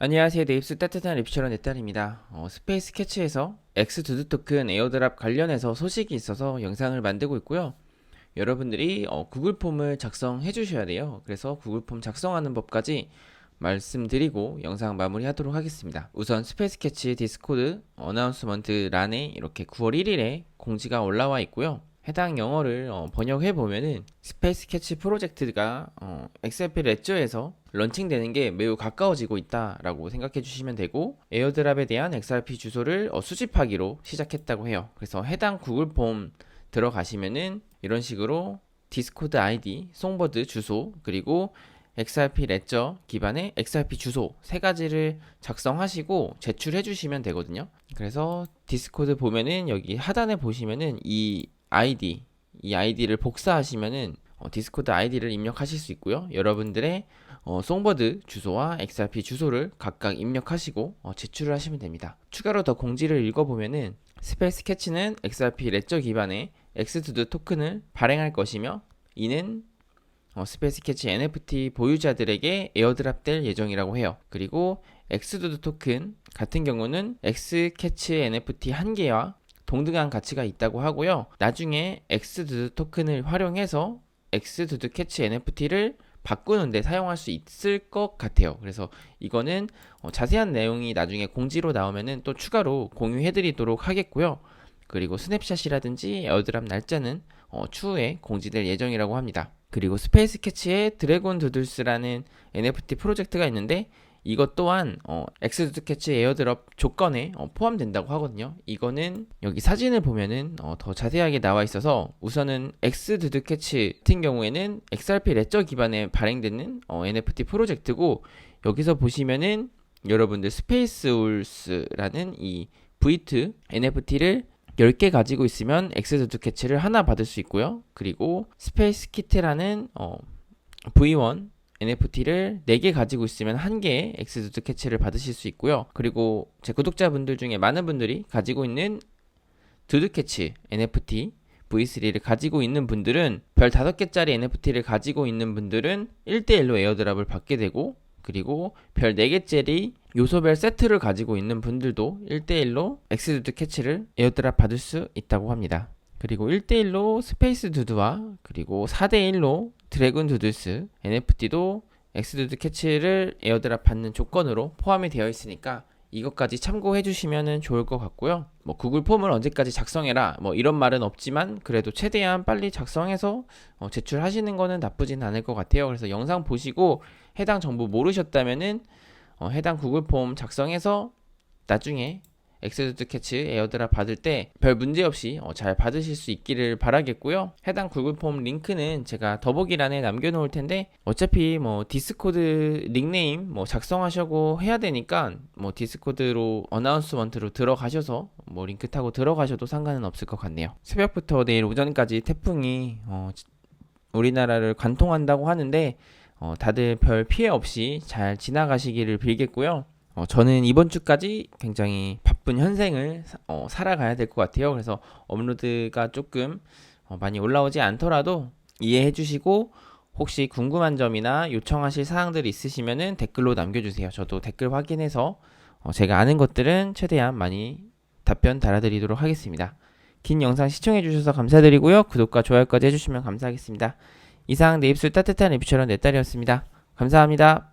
안녕하세요. 네입스 따뜻한 립처런 넷딸입니다. 어, 스페이스 캐치에서 X 두두 토큰 에어드랍 관련해서 소식이 있어서 영상을 만들고 있고요. 여러분들이 어, 구글 폼을 작성해 주셔야 돼요. 그래서 구글 폼 작성하는 법까지 말씀드리고 영상 마무리 하도록 하겠습니다. 우선 스페이스 캐치 디스코드 어나운스먼트 란에 이렇게 9월 1일에 공지가 올라와 있고요. 해당 영어를 어, 번역해 보면은 스페이스 캐치 프로젝트가 어, XRP 레저에서 런칭되는 게 매우 가까워지고 있다라고 생각해 주시면 되고 에어드랍에 대한 XRP 주소를 어, 수집하기로 시작했다고 해요. 그래서 해당 구글 폼 들어가시면은 이런 식으로 디스코드 아이디, 송버드 주소 그리고 XRP 레저 기반의 XRP 주소 세 가지를 작성하시고 제출해 주시면 되거든요. 그래서 디스코드 보면은 여기 하단에 보시면은 이 아이디 이 아이디를 복사하시면은 어, 디스코드 아이디를 입력하실 수 있고요. 여러분들의 어, 송버드 주소와 XRP 주소를 각각 입력하시고 어, 제출을 하시면 됩니다. 추가로 더 공지를 읽어보면은 스페이스 캐치는 XRP 레저 기반의 엑스투드 토큰을 발행할 것이며 이는 어, 스페이스 캐치 NFT 보유자들에게 에어드랍 될 예정이라고 해요. 그리고 엑스두드 토큰 같은 경우는 엑스캐치 NFT 한 개와 동등한 가치가 있다고 하고요. 나중에 엑스두드 토큰을 활용해서 엑스두드 캐치 NFT를 바꾸는데 사용할 수 있을 것 같아요. 그래서 이거는 어, 자세한 내용이 나중에 공지로 나오면은 또 추가로 공유해드리도록 하겠고요. 그리고 스냅샷이라든지 에어드랍 날짜는 어, 추후에 공지될 예정이라고 합니다. 그리고 스페이스 캐치의 드래곤 두들스라는 NFT 프로젝트가 있는데 이것 또한 어, 엑스두드 캐치 에어드롭 조건에 어, 포함된다고 하거든요. 이거는 여기 사진을 보면은 어, 더 자세하게 나와 있어서 우선은 엑스두드 캐치 같은 경우에는 XRP 레저 기반에 발행되는 어, NFT 프로젝트고 여기서 보시면은 여러분들 스페이스 울스라는 이 V2 NFT를 10개 가지고 있으면 엑스두드 캐치를 하나 받을 수 있고요. 그리고 스페이스 키트라는 어, V1 NFT를 4개 가지고 있으면 1개의 엑스두드 캐치를 받으실 수 있고요. 그리고 제 구독자분들 중에 많은 분들이 가지고 있는 두드 캐치 NFT V3를 가지고 있는 분들은 별 5개짜리 NFT를 가지고 있는 분들은 1대1로 에어드랍을 받게 되고 그리고 별 4개짜리 요소별 세트를 가지고 있는 분들도 1대1로 엑스두드 캐치를 에어드랍 받을 수 있다고 합니다. 그리고 1대1로 스페이스 두드와 그리고 4대1로 드래곤 두드스 NFT도 엑스두드 캐치를 에어드랍 받는 조건으로 포함이 되어 있으니까 이것까지 참고해 주시면 좋을 것 같고요. 뭐 구글 폼을 언제까지 작성해라 뭐 이런 말은 없지만 그래도 최대한 빨리 작성해서 어, 제출하시는 거는 나쁘진 않을 것 같아요. 그래서 영상 보시고 해당 정보 모르셨다면은 어, 해당 구글 폼 작성해서 나중에 엑스두드 캐치 에어드랍 받을 때 별 문제 없이 어, 잘 받으실 수 있기를 바라겠고요. 해당 구글 폼 링크는 제가 더보기란에 남겨놓을 텐데 어차피 뭐 디스코드 닉네임 뭐 작성하셔고 해야 되니까 뭐 디스코드로 어나운스먼트로 들어가셔서 뭐 링크 타고 들어가셔도 상관은 없을 것 같네요. 새벽부터 내일 오전까지 태풍이 어, 우리나라를 관통한다고 하는데 어, 다들 별 피해 없이 잘 지나가시기를 빌겠고요. 어, 저는 이번 주까지 굉장히 바쁜 현생을 사- 어, 살아가야 될 것 같아요. 그래서 업로드가 조금 어, 많이 올라오지 않더라도 이해해 주시고 혹시 궁금한 점이나 요청하실 사항들이 있으시면은 댓글로 남겨주세요. 저도 댓글 확인해서 어, 제가 아는 것들은 최대한 많이 답변 달아드리도록 하겠습니다. 긴 영상 시청해 주셔서 감사드리고요. 구독과 좋아요까지 해주시면 감사하겠습니다. 이상 내 입술 따뜻한 리뷰처럼 내 딸이었습니다. 감사합니다.